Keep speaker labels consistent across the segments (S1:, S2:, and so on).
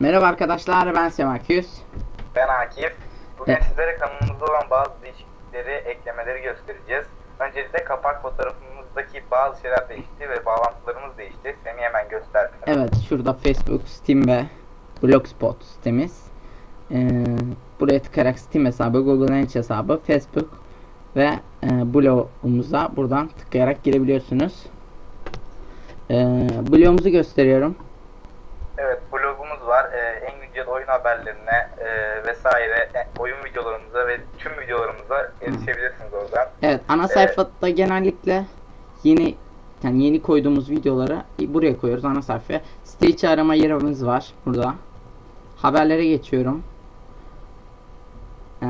S1: Merhaba arkadaşlar ben Semaküs.
S2: Ben Akif. Bugün
S1: Evet.
S2: sizlere kanalımızda olan bazı değişiklikleri, eklemeleri göstereceğiz. Öncelikle kapak fotoğrafımızdaki bazı şeyler değişti ve bağlantılarımız değişti. Seni hemen göster.
S1: Evet şurada Facebook, Steam ve Blogspot sitemiz. Ee, buraya tıklayarak Steam hesabı, Google Lens hesabı, Facebook ve e, blogumuza buradan tıklayarak girebiliyorsunuz. Ee, blogumuzu gösteriyorum.
S2: Evet blogumuz var. Ee, en güncel oyun haberlerine e, vesaire e, oyun videolarımıza ve tüm videolarımıza erişebilirsiniz oradan.
S1: Evet ana sayfada genellikle yeni yani yeni koyduğumuz videoları buraya koyuyoruz ana sayfaya. Site içi arama yerimiz var burada. Haberlere geçiyorum. Ee,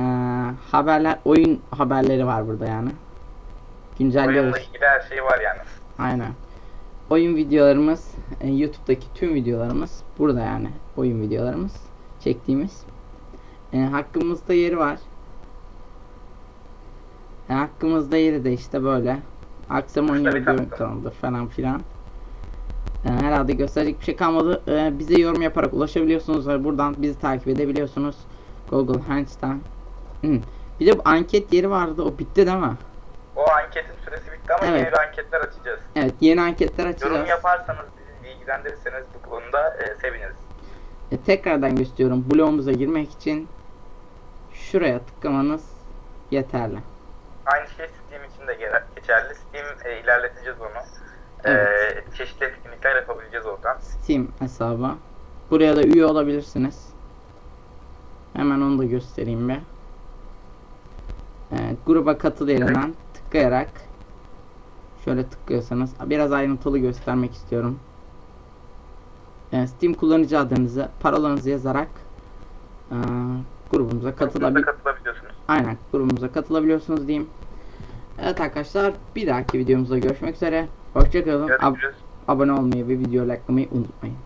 S1: haberler oyun haberleri var burada yani. Güncelliyoruz.
S2: Oyunla ilgili her şey var yani.
S1: Aynen. Oyun videolarımız, e, YouTube'daki tüm videolarımız burada yani. Oyun videolarımız çektiğimiz. E, hakkımızda yeri var. E, hakkımızda yeri de işte böyle. Akşam
S2: bir tane
S1: görüntülerinde falan filan. E, herhalde gösterecek bir şey kalmadı. E, bize yorum yaparak ulaşabiliyorsunuz. ve Buradan bizi takip edebiliyorsunuz. Google Hands'ten. Hı. Bir de bu anket yeri vardı. O bitti değil mi?
S2: O anketin süresi bitti ama
S1: Evet.
S2: yeni anketler açacağız.
S1: Evet yeni anketler açacağız.
S2: Yorum yaparsanız bizi bilgilendirirseniz bu konuda e, seviniriz.
S1: E, tekrardan gösteriyorum. Blogumuza girmek için şuraya tıklamanız yeterli.
S2: Aynı şey Steam için de geçerli. Steam e, ilerleteceğiz onu.
S1: Evet.
S2: E, çeşitli etkinlikler yapabileceğiz oradan.
S1: Steam hesabı. Buraya da üye olabilirsiniz. Hemen onu da göstereyim bir. E, gruba katıl yerinden tıklayarak şöyle tıklıyorsanız biraz ayrıntılı göstermek istiyorum. Steam kullanıcı adınızı, parolanızı yazarak e, grubumuza katılabilirsiniz.
S2: katılabiliyorsunuz.
S1: Aynen grubumuza katılabiliyorsunuz diyeyim. Evet arkadaşlar bir dahaki videomuzda görüşmek üzere. Hoşçakalın. Ab- abone olmayı ve video likelamayı unutmayın.